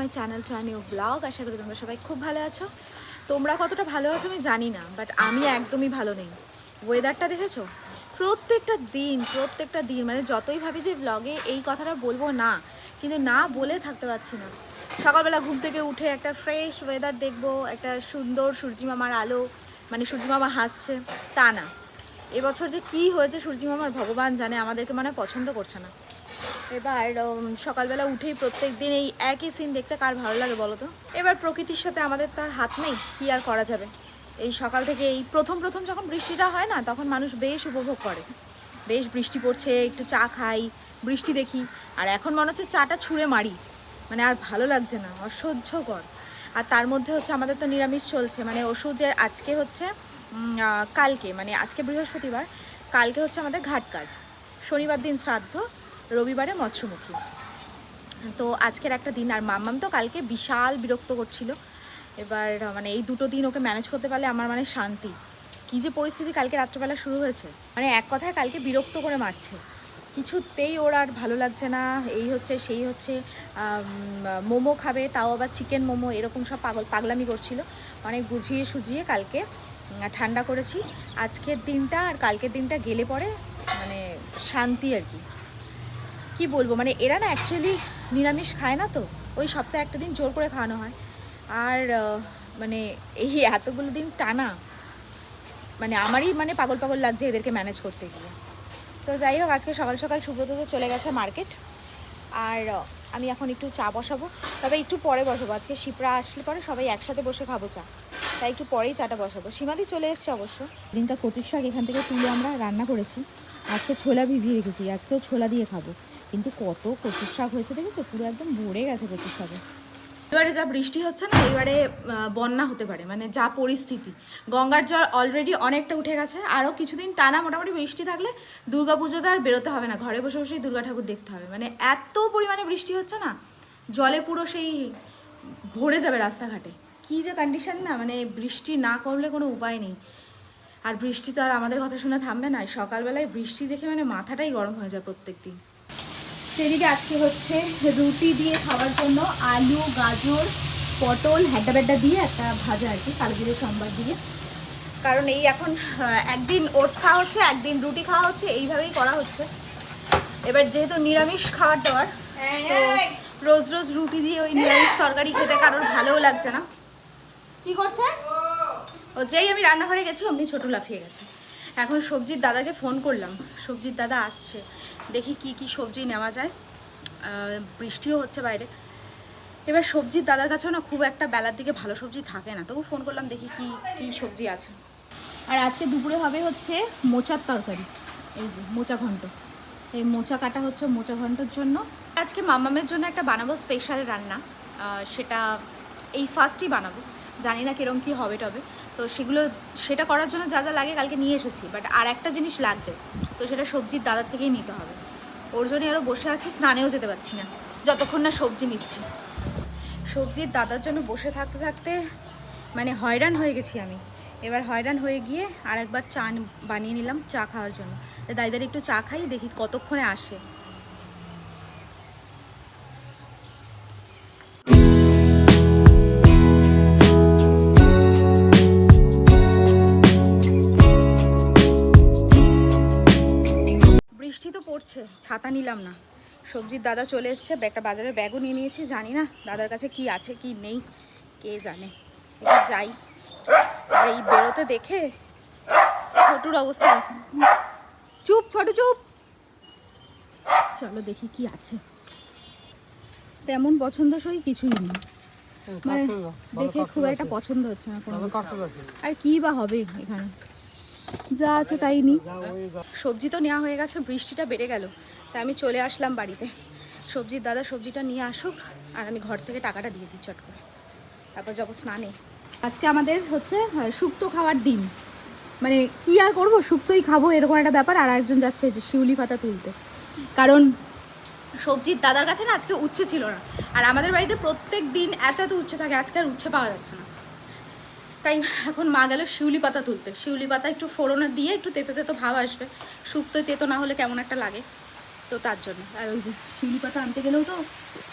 My channel to new blog আশা করি তোমরা সবাই খুব ভালো আছো। তোমরা কতটা ভালো আছো আমি জানি না বাট আমি একদমই ভালো নেই। ওয়েদারটা দেখেছ? প্রত্যেকটা দিন প্রত্যেকটা দিন মানে যতই ভাবি যে ব্লগে এই কথাটা বলব না, কিন্তু না বলে থাকতে পারছি না। সকালবেলা ঘুম থেকে উঠে একটা ফ্রেশ ওয়েদার দেখব, একটা সুন্দর সূর্যি মামার আলো মানে সূর্যি মামা হাসছে, তা না। এবছর যে কি হয়েছে সূর্যি মামার ভগবান জানে, আমাদেরকে মানে পছন্দ করছে না। এবার সকালবেলা উঠেই প্রত্যেক দিন এই একই সিন দেখতে কার ভালো লাগে বলো তো? এবার প্রকৃতির সাথে আমাদের তার হাত নেই, কি আর করা যাবে? এই সকাল থেকে এই প্রথম প্রথম যখন বৃষ্টিটা হয় না, তখন মানুষ বেশ উপভোগ করে। বেশ বৃষ্টি পড়ছে, একটু চা খাই, বৃষ্টি দেখি, আর এখন মনে হচ্ছে চাটা ছুঁড়ে মারি। মানে আর ভালো লাগছে না, অসহ্যকর। আর তার মধ্যে হচ্ছে আমাদের তো নিরামিষ চলছে মানে ওষুধের আজকে হচ্ছে কালকে মানে আজকে বৃহস্পতিবার, কালকে হচ্ছে আমাদের ঘাট কাজ। শনিবার দিন শ্রাদ্ধ রবিবারে মৎস্যমুখী। তো আজকের একটা দিন, আর মাম্মাম তো কালকে বিশাল বিরক্ত করছিল। এবার মানে এই দুটো দিন ওকে ম্যানেজ করতে পারলে আমার মানে শান্তি। কী যে পরিস্থিতি কালকে রাত্রেবেলা শুরু হয়েছে। মানে এক কথায় কালকে বিরক্ত করে মারছে। কিছুতেই ওর আর ভালো লাগছে না। এই হচ্ছে, সেই হচ্ছে মোমো খাবে, তাও আবার চিকেন মোমো, এরকম সব পাগল, পাগলামি করছিল। অনেক বুঝিয়ে সুঝিয়ে কালকে ঠান্ডা করেছি। আজকের দিনটা আর কালকের দিনটা গেলে পরে মানে শান্তি আর কি। কি বলব? মানে এরা না অ্যাকচুয়ালি নিরামিষ খায় না তো? ওই সপ্তাহে একটা দিন জোর করে খাওয়ানো হয়। আর মানে এই এতগুলো দিন টানা। মানে আমারই মানে পাগল পাগল লাগছে এদেরকে ম্যানেজ করতে গিয়ে। তো যাই হোক, আজকে সকাল সকাল সুব্রত তো চলে গেছে মার্কেট আর আমি এখন একটু চা বসাবো। তবে একটু পরে বসাবো। আজকে শিপরা আসলে পরে সবাই একসাথে বসে খাব চা। তাই একটু পরেই চাটা বসাবো। সীমাদি চলে এসছে অবশ্য। দিনটা কচুর শাক, এখান থেকে তুলে আমরা রান্না করেছি। আজকে ছোলা ভিজিয়ে রেখেছি। আজকেও ছোলা দিয়ে খাব। কিন্তু কত কচুর শাক হয়েছে দেখেছ? পুরো একদম ভরে গেছে কচুর শাকে। এবারে যা বৃষ্টি হচ্ছে না, এবারে বন্যা হতে পারে মানে যা পরিস্থিতি। গঙ্গার জল অলরেডি অনেকটা উঠে গেছে আরও কিছুদিন টানা মোটামুটি বৃষ্টি থাকলে দুর্গা পুজোতে আর বেরোতে হবে না, ঘরে বসে বসেই দুর্গা ঠাকুর দেখতে হবে। মানে এত পরিমাণে বৃষ্টি হচ্ছে না, জলে পুরো সেই ভরে যাবে রাস্তাঘাটে। কি যে কন্ডিশন না মানে বৃষ্টি না করলে কোনো উপায় নেই। আর বৃষ্টি তো আর আমাদের কথা শুনে থামবে না সকালবেলায় বৃষ্টি দেখে মানে মাথাটাই গরম হয়ে যায় প্রত্যেক দিন সেদিকে আজকে হচ্ছে রুটি দিয়ে খাওয়ার জন্য আলু গাজর পটল হ্যাড্ডা ব্যাড্ডা দিয়ে একটা ভাজা আর কি কালগুলো সম্বার দিয়ে। কারণ এই এখন একদিন ওটস খাওয়া হচ্ছে একদিন রুটি খাওয়া হচ্ছে এইভাবেই করা হচ্ছে। এবার যেহেতু নিরামিষ খাওয়ার দাবার তো রোজ রোজ রুটি দিয়ে ওই নিরামিষ তরকারি খেতে কারোর ভালোও লাগছে না। কি করছে? ও যেই আমি রান্নাঘরে গেছি অমনি ছোটো লাফিয়ে গেছে। এখন সবজির দাদাকে ফোন করলাম সবজির দাদা আসছে। দেখি কি কি সবজি নেওয়া যায়। বৃষ্টিও হচ্ছে বাইরে। এবার সবজির দাদার কাছেও না খুব একটা বেলার দিকে ভালো সবজি থাকে না। তবু ফোন করলাম, দেখি কি কি সবজি আছে। আর আজকে দুপুরে হবে হচ্ছে মোচার তরকারি। এই যে, মোচা ঘন্ট। এই মোচা কাটা হচ্ছে মোচা ঘন্টর জন্য। আজকে মামামের জন্য একটা বানাবো স্পেশাল রান্না। সেটা এই ফার্স্টই বানাবো। জানি না কিরম কি হবে টবে। তো সেগুলো, সেটা করার জন্য যা যা লাগে কালকে নিয়ে এসেছি। বাট আর একটা জিনিস লাগবে, তো সেটা সবজির দাদার থেকেই নিতে হবে। ওর জন্য আরও বসে আছি, স্নানেও যেতে পারছি না। যতক্ষণ না সবজি নিচ্ছি। সবজির দাদার জন্য বসে থাকতে থাকতে মানে হয়রান হয়ে গেছি আমি। এবার হয়রান হয়ে গিয়ে আর একবার চা বানিয়ে নিলাম চা খাওয়ার জন্য। তো দাইদার একটু চা খাই, দেখি কতক্ষণে আসে। বৃষ্টি তো পড়ছে ছাতা নিলাম না। সবজির দাদা চলে এসছে একটা বাজারের ব্যাগও নিয়ে নিয়েছি জানি না দাদার কাছে কি আছে কি নেই কে জানে। যাই। আর এই বেরোতে দেখে ছোটুর অবস্থা। চুপ ছোট চুপ। চলো দেখি কি আছে। তেমন পছন্দসই কিছুই নেই। মানে দেখে খুব একটা পছন্দ হচ্ছে না কোনো। আর কি বা হবে এখানে? যা আছে তাই নি। সবজি তো নেওয়া হয়ে গেছে বৃষ্টিটা বেড়ে গেল। তাই আমি চলে আসলাম বাড়িতে। সবজির দাদা সবজিটা নিয়ে আসুক আর আমি ঘর থেকে টাকাটা দিয়ে দিই চট করে। তারপর যাব স্নানে। আজকে আমাদের হচ্ছে শুক্তো খাওয়ার দিন। মানে কি আর করব শুক্তোই খাব এরকম একটা ব্যাপার আর একজন যাচ্ছে যে শিউলি পাতা তুলতে। কারণ সবজির দাদার কাছে না আজকে উচ্ছে ছিল না। আর আমাদের বাড়িতে প্রত্যেক দিন এত এত উচ্ছে থাকে আজকে আর উচ্ছে পাওয়া যাচ্ছে না। তাই এখন মা গেল শিউলি পাতা তুলতে। শিউলি পাতা একটু ফোড়নে দিয়ে একটু তেতো তেতো ভাব আসবে। শুক্তো তেতো না হলে কেমন একটা লাগে। তো তার জন্য। আর ওই যে শিউলি পাতা আনতে গেলেও তো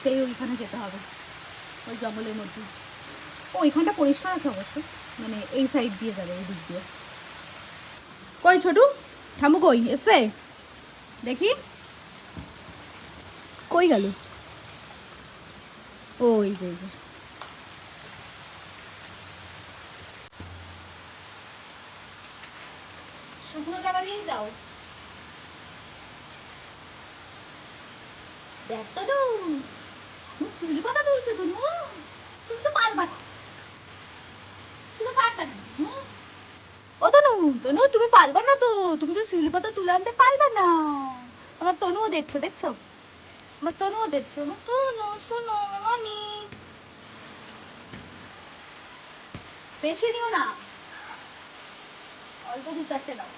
সেই ওইখানে যেতে হবে। ওই জঙ্গলের মধ্যে। ও, এখানটা পরিষ্কার আছে অবশ্য। মানে এই সাইড দিয়ে যাবে, এই দিক দিয়ে। কই ছোটু? ঠামু কই? এসে দেখি। কই গেল? ও এই যে এই যে। যাও দেখ তো চুলি কথা তুলছে তো নু তুমি তো পারবা না। তুমি পারবা না ও তনু তনু, তুমি পারবা না তো। তুমি তো শিউলি পাতা তুলে আনতে পারবা না। আমার তনুও দেখছ দেখছ? আমার তনুও দেখছ। তনু, শোনো রানি বেশি নিও না। অল্প দু চারটে দাও।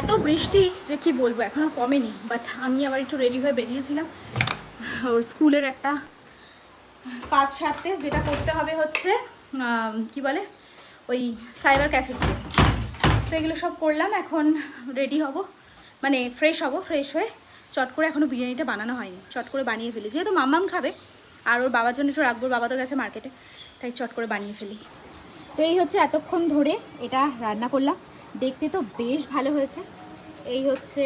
এত বৃষ্টি যে কি বলব, এখনও কমেনি। বাট আমি আবার একটু রেডি হয়ে বেরিয়েছিলাম। ওর স্কুলের একটা কাজ সারতে, যেটা করতে হবে হচ্ছে কি বলে, ওই সাইবার ক্যাফে তো। এগুলো সব করলাম, এখন রেডি হব। মানে ফ্রেশ হব ফ্রেশ হয়ে চট করে এখনও বিরিয়ানিটা বানানো হয়নি। চট করে বানিয়ে ফেলি। যেহেতু মাম্মাম খাবে, আর ওর বাবার জন্য একটু রাখব বাবা তো গেছে মার্কেটে তাই চট করে বানিয়ে ফেলি। তো এই হচ্ছে এতক্ষণ ধরে এটা রান্না করলাম। দেখতে তো বেশ ভালো হয়েছে। এই হচ্ছে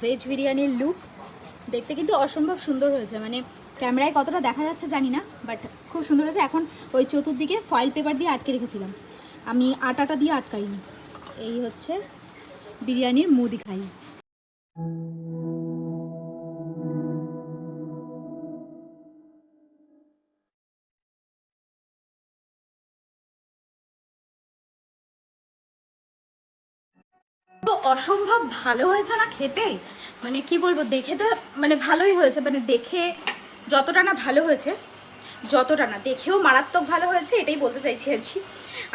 ভেজ বিরিয়ানির লুক দেখতে কিন্তু অসম্ভব সুন্দর হয়েছে। মানে ক্যামেরায় কতটা দেখা যাচ্ছে জানি না বাট খুব সুন্দর হয়েছে। এখন ওই চতুর্দিকে ফয়েল পেপার দিয়ে আটকে রেখেছিলাম। আমি আটাটা দিয়ে আটকাইনি। এই হচ্ছে বিরিয়ানির মুদি খাই। তো অসম্ভব ভালো হয়েছে না খেতে? মানে কি বলব, দেখে তো মানে ভালোই হয়েছে মানে দেখে যতটা না ভালো হয়েছে, যতটা না, দেখেও মারাত্মক ভালো হয়েছে, এটাই বলতে চাইছি আর কি।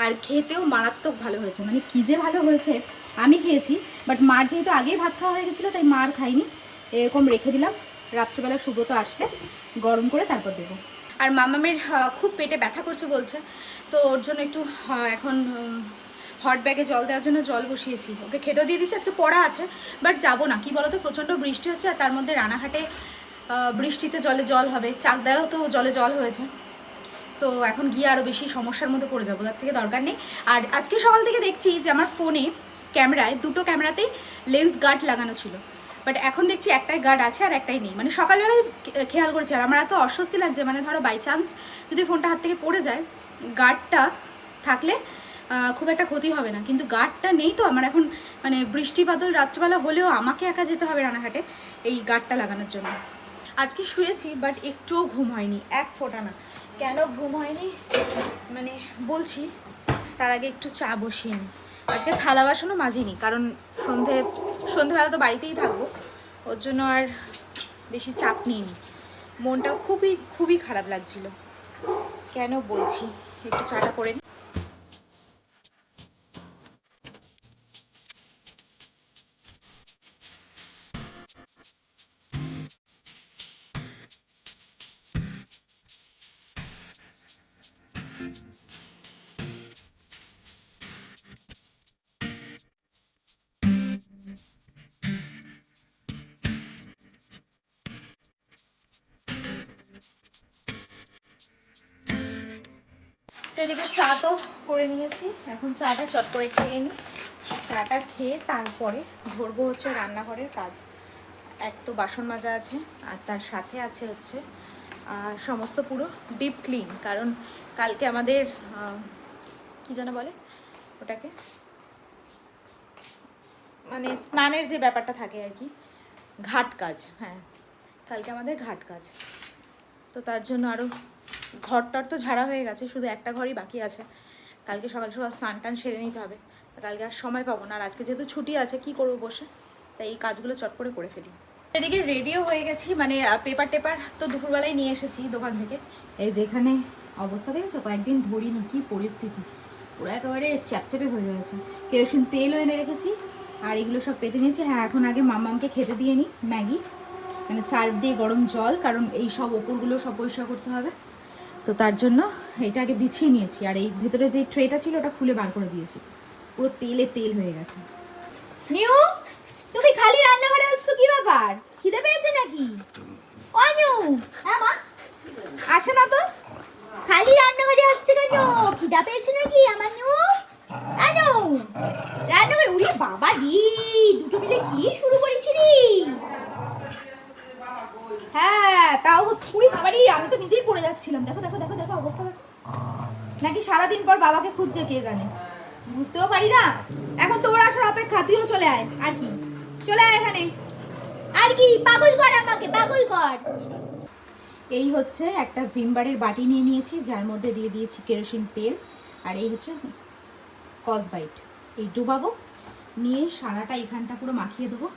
আর খেতেও মারাত্মক ভালো হয়েছে মানে কী যে ভালো হয়েছে, আমি খেয়েছি বাট মার যেহেতু আগেই ভাত খাওয়া হয়ে গেছিল, তাই মার খাইনি। এরকম রেখে দিলাম, রাত্রিবেলা সুব্রত আসলে, গরম করে তারপর দেবো। আর মামামের খুব পেটে ব্যথা করছে বলছে, তো ওর জন্য একটু এখন হট ব্যাগে জল দেওয়ার জন্য জল বসিয়েছি। ওকে খেতেও দিয়ে দিচ্ছি, আজকে পড়া আছে বাট যাব না। কি বলতো, প্রচণ্ড বৃষ্টি হচ্ছে আর তার মধ্যে রানাঘাটে বৃষ্টিতে জলে জল হবে। চাকদায়ও তো জলে জল হয়েছে। তো এখন গিয়ে আরও বেশি সমস্যার মধ্যে পড়ে যাব, তার থেকে দরকার নেই। আর আজকে সকাল থেকে দেখছি যে আমার ফোনে ক্যামেরায় দুটো ক্যামেরাতেই লেন্স গার্ড লাগানো ছিল। বাট এখন দেখছি একটাই গার্ড আছে আর একটাই নেই। মানে সকালবেলায় খেয়াল করেছি। আর আমার এত অস্বস্তি লাগছে মানে ধরো বাই চান্স যদি ফোনটা হাত থেকে পড়ে যায় গার্ডটা থাকলে খুব একটা ক্ষতি হবে না। কিন্তু গার্ডটা নেই তো, আমার এখন মানে বৃষ্টি বাদল রাত্রিবেলা হলেও আমাকে একা যেতে হবে রানাঘাটে এই গার্ডটা লাগানোর জন্য। আজকে শুয়েছি বাট একটুও ঘুম হয়নি, এক ফোঁটা না। কেন ঘুম হয়নি? মানে বলছি, তার আগে একটু চা বসিয়ে নিই আজকে থালা বাসনও মাজিনি, কারণ সন্ধে, সন্ধেবেলা তো বাড়িতেই থাকব, ওর জন্য আর বেশি চাপ নিইনি। মনটা খুবই খুবই খারাপ লাগছিল। কেন বলছি, একটু চাটা করে নিই তো এদিকে চা তো করে নিয়েছি। এখন চাটা চট করে খেয়ে নিই। চাটা খেয়ে তারপরে ধরবো হচ্ছে রান্নাঘরের কাজ। এক তো বাসন মাজা আছে, আর তার সাথে আছে হচ্ছে সমস্ত পুরো ডিপ ক্লিন কারণ কালকে আমাদের কি যেন বলে ওটাকে? মানে স্নানের যে ব্যাপারটা থাকে আর কি, ঘাট কাজ হ্যাঁ। কালকে আমাদের ঘাট কাজ। তো তার জন্য আরও ঘরটার তো ঝাড়া হয়ে গেছে, শুধু একটা ঘরই বাকি আছে। কালকে সকাল সকাল স্নান টান সেরে নিতে হবে। কালকে আর সময় পাবো না, আর আজকে যেহেতু ছুটি আছে, কি করব বসে? তাই এই কাজগুলো চট করে করে ফেলি। এদিকে রেডিও হয়ে গেছি মানে পেপার টেপার তো দুপুরবেলায় নিয়ে এসেছি দোকান থেকে। এই যেখানে অবস্থা দেখেছ? কয়েকদিন ধরিনি, কি পরিস্থিতি। পুরো একেবারে চ্যাপচ্যাপে হয়ে রয়েছে। কেরোসিন তেলও এনে রেখেছি, আর এগুলো সব পেতে নিয়েছি। হ্যাঁ এখন আগে মামামকে খেতে দিয়ে নিই ম্যাগি। মানে সার্ফ দিয়ে গরম জল, কারণ এই সব ওপরগুলো সব পরিষ্কার করতে হবে। তো তার জন্য এটা আগে বিছিয়ে নিয়েছি। আর এই ভেতরে যে ট্রেটা ছিল ওটা খুলে বার করে দিয়েছি। পুরো তেলে তেল হয়ে গেছে। নিউ তুমি খালি রান্না রান্নাঘরে আসছো কি ব্যাপার? খিদে পেয়েছে নাকি? অনু হ্যাঁ মা। আসে না তো। খালি রান্নাঘরে আসছে কেন? খিদা পেয়েছে নাকি আমার নু আনু রান্নাঘরে উড়ে বাবা রে দুটো মিলে কি শুরু করেছি রে? হ্যাঁ তাও হচ্ছে উড়ি বাবা রে আমি তো নিজেই পড়ে যাচ্ছিলাম। দেখো দেখো দেখো দেখো অবস্থা। দেখো নাকি সারাদিন পর বাবাকে খুঁজছে, কে জানে? বুঝতেও পারি না। এখন তোর আসার অপেক্ষা, তুইও চলে আয়। আর কি? চলে আয় এখানে। আর কি? পাগল কর আমাকে, পাগল কর। এই হচ্ছে একটা ভিমবারের বাটি নিয়ে নিয়েছি, যার মধ্যে দিয়ে দিয়েছি কেরোসিন তেল। আর এই হচ্ছে কসবাইট। এই ডুবাবো, নিয়ে সারাটা এখানটা পুরো মাখিয়ে দেবো।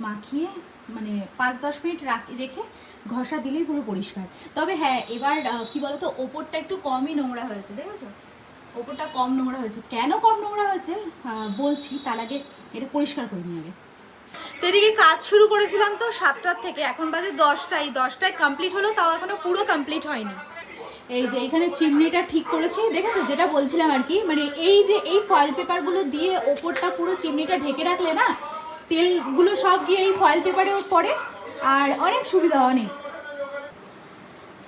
মাখিয়ে মানে পাঁচ দশ মিনিট রাখ- ঘষা দিলেই পুরো পরিষ্কার। তবে হ্যাঁ এবার কি বলতো, ওপরটা একটু কমই নোংরা হয়েছে, দেখেছ? ওপরটা কম নোংরা হয়েছে। কেন কম নোংরা হয়েছে? বলছি, তার আগে এটা পরিষ্কার করে নিয়ে যাবে তো এদিকে কাজ শুরু করেছিলাম তো সাতটার থেকে। এখন বাজে দশটায় দশটায় কমপ্লিট হলো, তাও এখনও পুরো কমপ্লিট হয়নি। এই যে, এখানে চিমনিটা ঠিক করেছি। দেখেছ? যেটা বলছিলাম আর কি মানে এই যে, এই ফয়েল পেপারগুলো দিয়ে ওপরটা পুরো চিমনিটা ঢেকে রাখলে না তেলগুলো সব গিয়ে এই ফয়েল পেপারে পড়ে, আর অনেক সুবিধা অনেক।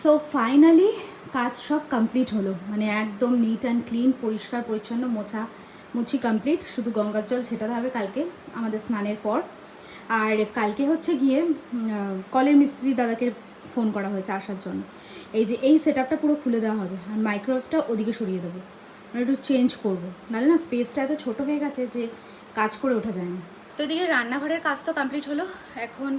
সো ফাইনালি কাজ সব কমপ্লিট হলো। মানে একদম নিট অ্যান্ড ক্লিন পরিষ্কার, পরিচ্ছন্ন, মোছা, মুছি কমপ্লিট শুধু গঙ্গার জল ছেটাতে হবে কালকে, আমাদের স্নানের পর। আর কালকে হচ্ছে গিয়ে কলের মিস্ত্রি দাদাকে ফোন করা হয়েছে আসার জন্য। এই যে এই সেট পুরো খুলে দেওয়া হবে, আর মাইক্রোওয়েভটা ওদিকে সরিয়ে দেবো। মানে একটু চেঞ্জ করব। নাহলে না স্পেসটা এত ছোটো হয়ে গেছে যে কাজ করে ওঠা যায় না। তো এদিকে রান্নাঘরের কাজ তো কমপ্লিট হলো। এখন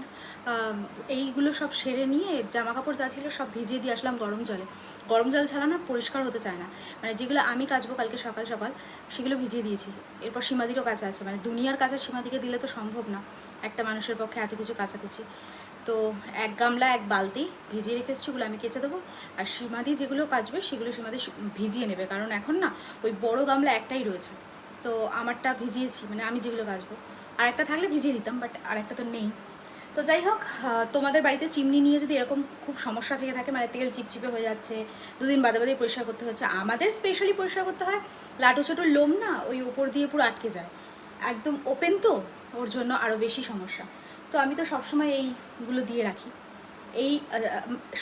এইগুলো সব সেরে নিয়ে জামা কাপড় যা ছিল সব ভিজিয়ে দিয়ে আসলাম গরম জলে। গরম জল ছাড়া না পরিষ্কার হতে চায় না। মানে যেগুলো আমি কাচবো কালকে সকাল সকাল, সেগুলো ভিজিয়ে দিয়েছি। এরপর সীমাদিরও কাছে আছে। মানে দুনিয়ার কাছে সীমাদিকে দিলে তো সম্ভব না একটা মানুষের পক্ষে এত কিছু কাচাকুচি। তো এক গামলা, এক বালতি ভিজিয়ে রেখে ওগুলো আমি কেচে দেবো। আর সীমাদি যেগুলো কাচবে, সেগুলো সীমাদি ভিজিয়ে নেবে। কারণ এখন না ওই বড় গামলা একটাই রয়েছে। তো আমারটা ভিজিয়েছি মানে আমি যেগুলো কাচবো আর একটা থাকলে ভিজিয়ে দিতাম বাট আর একটা তো নেই। তো যাই হোক তোমাদের বাড়িতে চিমনি নিয়ে যদি এরকম খুব সমস্যা থেকে থাকে মানে তেল চিপচিপে হয়ে যাচ্ছে, দুদিন বাদে বাদে পরিষ্কার করতে হচ্ছে, আমাদের স্পেশালি পরিষ্কার করতে হয় লাটু ছোটো লোম না, ওই উপর দিয়ে পুরো আটকে যায়। একদম ওপেন তো, ওর জন্য আরও বেশি সমস্যা। তো আমি তো সবসময় এইগুলো দিয়ে রাখি। এই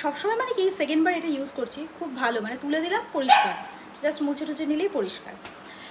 সবসময় মানে কি সেকেন্ডবার এটা ইউজ করছি, খুব ভালো মানে তুলে দিলাম, পরিষ্কার। জাস্ট মুছে টুছে নিলেই পরিষ্কার।